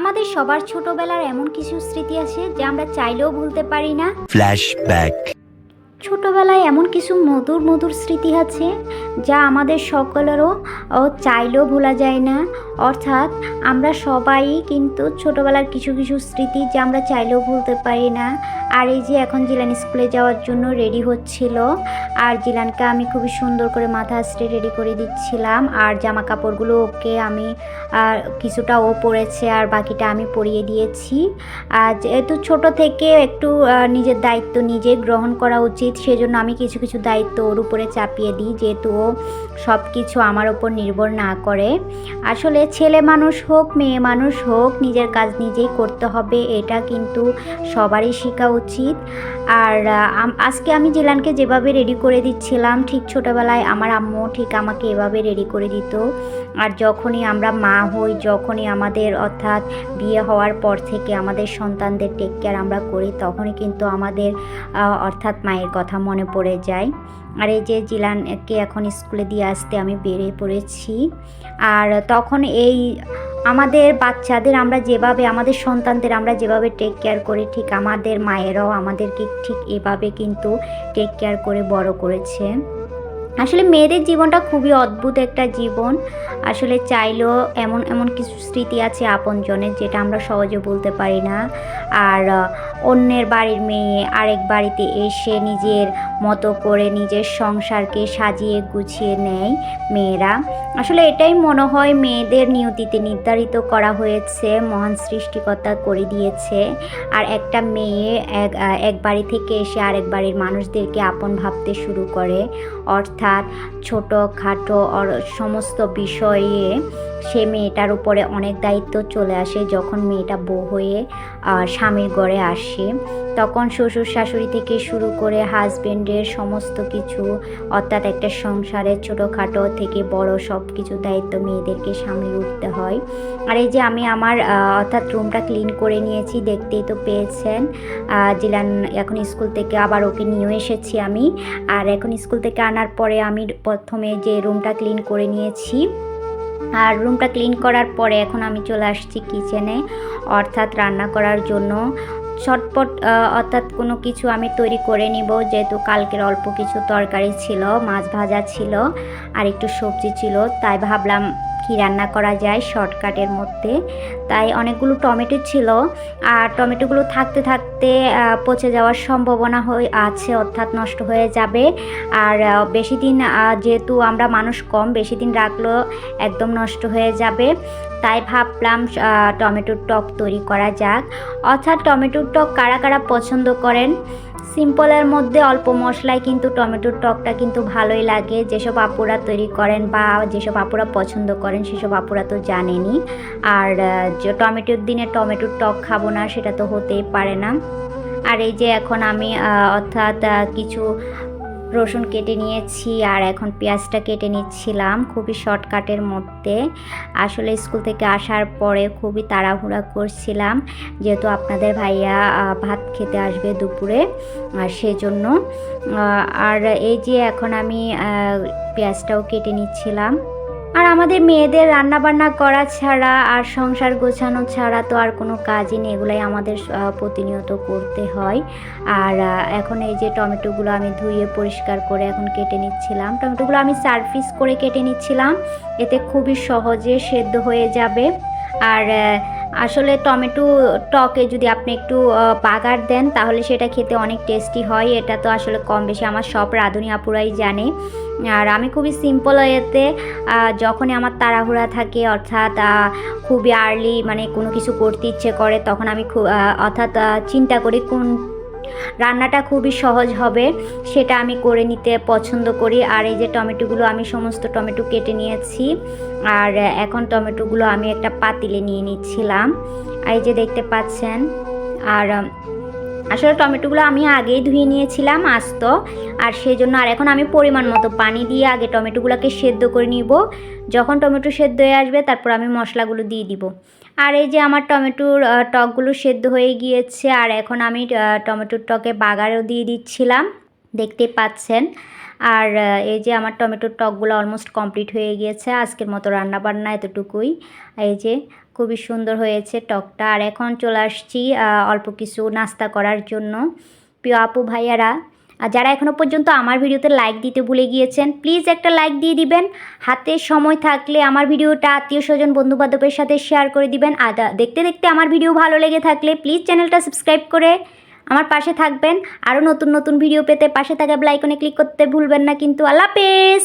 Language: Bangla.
আমাদের সবার ছোটবেলার এমন কিছু স্মৃতি আছে যা আমরা চাইলেও ভুলতে পারি না Flashback. ছোটবেলায় এমন কিছু মধুর মধুর স্মৃতি আছে যা আমাদের সকলেরও চাইলেও ভোলা যায় না। অর্থাৎ আমরা সবাই কিন্তু ছোটবেলার কিছু কিছু স্মৃতি যা আমরা চাইলেও ভুলতে পারি না। আর এই যে এখন জিলান স্কুলে যাওয়ার জন্য রেডি হচ্ছিল, আর জিলানকে আমি খুবই সুন্দর করে মাথা আস্তে রেডি করে দিচ্ছিলাম, আর জামা কাপড়গুলো ওকে আমি আর কিছুটা ও পরেছে, আর বাকিটা আমি পরিয়ে দিয়েছি। আর যেহেতু ছোট থেকে একটু নিজের দায়িত্ব নিজে গ্রহণ করা উচিত। সেজন্য আমি কিছু কিছু দায়িত্ব ওর উপরে চাপিয়ে দিই যেহেতু ও সব কিছু আমার ওপর নির্ভর না করে। আসলে ছেলে মানুষ হোক, মেয়ে মানুষ হোক, নিজের কাজ নিজেই করতে হবে, এটা কিন্তু সবারই শেখা উচিত। আর আজকে আমি জেলানকে যেভাবে রেডি করে দিচ্ছিলাম, ঠিক ছোটোবেলায় আমার আম্মু ঠিক আমাকে এভাবে রেডি করে দিত। আর যখনই আমরা মা হই, যখনই আমাদের অর্থাৎ বিয়ে হওয়ার পর থেকে আমাদের সন্তানদের টেক কেয়ার আমরা করি, তখনই কিন্তু আমাদের অর্থাৎ মায়ের কথা মনে পড়ে যায়। আর এই যে জিলানকে এখন স্কুলে দিয়ে আসতে আমি বেড়ে পড়েছি। আর তখন এই আমাদের বাচ্চাদের আমরা যেভাবে, আমাদের সন্তানদের আমরা যেভাবে টেক কেয়ার করি, ঠিক আমাদের মায়েরাও আমাদেরকে ঠিক এভাবে কিন্তু টেক কেয়ার করে বড় করেছে। আসলে মেয়েদের জীবনটা খুবই অদ্ভুত একটা জীবন। আসলে চাইলেও এমন এমন কিছু স্মৃতি আছে আপনজনের যেটা আমরা সহজে বলতে পারি না। আর অন্যের বাড়ির মেয়ে আরেক বাড়িতে এসে নিজের মতো করে নিজের সংসারকে সাজিয়ে গুছিয়ে নেয় মেয়েরা। আসলে এটাই মনে হয় মেয়েদের নিয়তিতে নির্ধারিত করা হয়েছে, মহান সৃষ্টিকর্তা করে দিয়েছে। আর একটা মেয়ে এক এক বাড়ি থেকে এসে আরেক বাড়ির মানুষদেরকে আপন ভাবতে শুরু করে। অর্থাৎ ছোট খাটো সমস্ত বিষয়ে সে মেয়েটার উপরে অনেক দায়িত্ব চলে আসে যখন মেয়েটা বউ হয়ে স্বামীর ঘরে আসে। তখন শ্বশুর শাশুড়ি থেকে শুরু করে হাজবেন্ডের সমস্ত কিছু, অর্থাৎ একটা সংসারের ছোটোখাটো থেকে বড় সব কিছু দায়িত্ব মেয়েদেরকে সামলে উঠতে হয়। আর এই যে আমি আমার অর্থাৎ রুমটা ক্লিন করে নিয়েছি, দেখতেই তো পেয়েছেন। জিলান এখন স্কুল থেকে আবার ওকে নিয়েও এসেছি আমি। আর এখন স্কুল থেকে আনার পরে আমি প্রথমে যে রুমটা ক্লিন করে নিয়েছি। আর রুমটা ক্লিন করার পরে এখন আমি চলে আসছি কিচেনে, অর্থাৎ রান্না করার জন্য। ছটপট অর্থাৎ কোনো কিছু আমি তৈরি করে নিব, যেহেতু কালকের অল্প কিছু তরকারি ছিল, মাছ ভাজা ছিল, আর একটু সবজি ছিল, তাই ভাবলাম কি রান্না করা যায় শর্টকাটের মধ্যে। তাই অনেকগুলো টমেটো ছিল। আর টমেটোগুলো থাকতে থাকতে পচে যাওয়ার সম্ভাবনা হয়ে আছে, অর্থাৎ নষ্ট হয়ে যাবে। আর বেশি দিন যেহেতু আমরা মানুষ কম, বেশি দিন রাখলেও একদম নষ্ট হয়ে যাবে। তাই ভাবলাম টমেটোর টক তৈরি করা যাক। অর্থাৎ টমেটোর টক কারা কারা পছন্দ করেন? সিম্পলের মধ্যে অল্প মশলায় কিন্তু টমেটোর টকটা কিন্তু ভালোই লাগে। যেসব আপুরা তৈরি করেন বা যেসব আপুরা পছন্দ করেন, সেসব আপুরা তো জানেনি আর টমেটোর দিনে টমেটোর টক খাব না, সেটা তো হতেই পারে না। আর এই যে এখন আমি অর্থাৎ কিছু রসুন কেটে নিয়েছি আর এখন পেঁয়াজটা কেটে নিচ্ছিলাম খুবই শর্টকাটের মধ্যে। আসলে স্কুল থেকে আসার পরে খুবই তাড়াহুড়া করছিলাম, যেহেতু আপনাদের ভাইয়া ভাত খেতে আসবে দুপুরে, আর সেজন্য আর এই যে এখন আমি পেঁয়াজটাও কেটে নিচ্ছিলাম। আর আমাদের মেয়েদের রান্নাবান্না করা ছাড়া আর সংসার গোছানো ছাড়া তো আর কোনো কাজই নেই, এগুলাই আমাদের প্রতিনিয়ত করতে হয়। আর এখন এই যে টমেটোগুলো আমি ধুয়ে পরিষ্কার করে এখন কেটে নিচ্ছিলাম। টমেটোগুলো আমি সার্ফিস করে কেটে নিচ্ছিলাম। এতে খুবই সহজে সেদ্ধ হয়ে যাবে। আর আসলে টমেটো টকে যদি আপনি একটু বাগার দেন, তাহলে সেটা খেতে অনেক টেস্টি হয়। এটা তো আসলে কম বেশি আমার সব রাঁধুনি আপুরাই জানে। আর আমি খুবই সিম্পল এতে যখনই আমার তাড়াহুড়া থাকে, অর্থাৎ খুবই আর্লি মানে কোনো কিছু করতে ইচ্ছে করে, তখন আমি খুব অর্থাৎ চিন্তা করি কোন রান্নাটা খুবই সহজ হবে, সেটা আমি করে নিতে পছন্দ করি। আর এই যে টমেটোগুলো আমি সমস্ত টমেটো কেটে নিয়েছি, আর এখন টমেটোগুলো আমি একটা পাতিলে নিয়ে নিচ্ছিলাম। এই যে দেখতে পাচ্ছেন, আর আসলে টমেটোগুলো আমি আগেই ধুয়ে নিয়েছিলাম আস্ত, আর সেই জন্য আর এখন আমি পরিমাণ মতো পানি দিয়ে আগে টমেটোগুলোকে সেদ্ধ করে নিব। যখন টমেটো সেদ্ধ হয়ে আসবে, তারপর আমি মশলাগুলো দিয়ে দিব। আর এই যে আমার টমেটোর টকগুলো সেদ্ধ হয়ে গিয়েছে, আর এখন আমি টমেটোর টকে বাগারও দিয়ে দিচ্ছিলাম, দেখতে পাচ্ছেন। আর এই যে আমার টমেটোর টকগুলো অলমোস্ট কমপ্লিট হয়ে গিয়েছে, আজকের মতো রান্না বান্না এতটুকুই। এই যে খুবই সুন্দর হয়েছে টকটা। আর এখন চলে আসছি অল্প কিছু নাস্তা করার জন্য। প্রিয় আপু, ভাইয়ারা আর যারা এখনও পর্যন্ত আমার ভিডিওতে লাইক দিতে ভুলে গিয়েছেন প্লিজ একটা লাইক দিয়ে দিবেন। হাতে সময় থাকলে আমার ভিডিওটা আত্মীয় স্বজন, বন্ধুবান্ধবের সাথে শেয়ার করে দিবেন। আর দেখতে দেখতে আমার ভিডিও ভালো লেগে থাকলে প্লিজ চ্যানেলটা সাবস্ক্রাইব করে আমার পাশে থাকবেন। আরও নতুন নতুন ভিডিও পেতে পাশে থাকা বেল আইকনে ক্লিক করতে ভুলবেন না। কিন্তু আল্লাহ হাফেজ!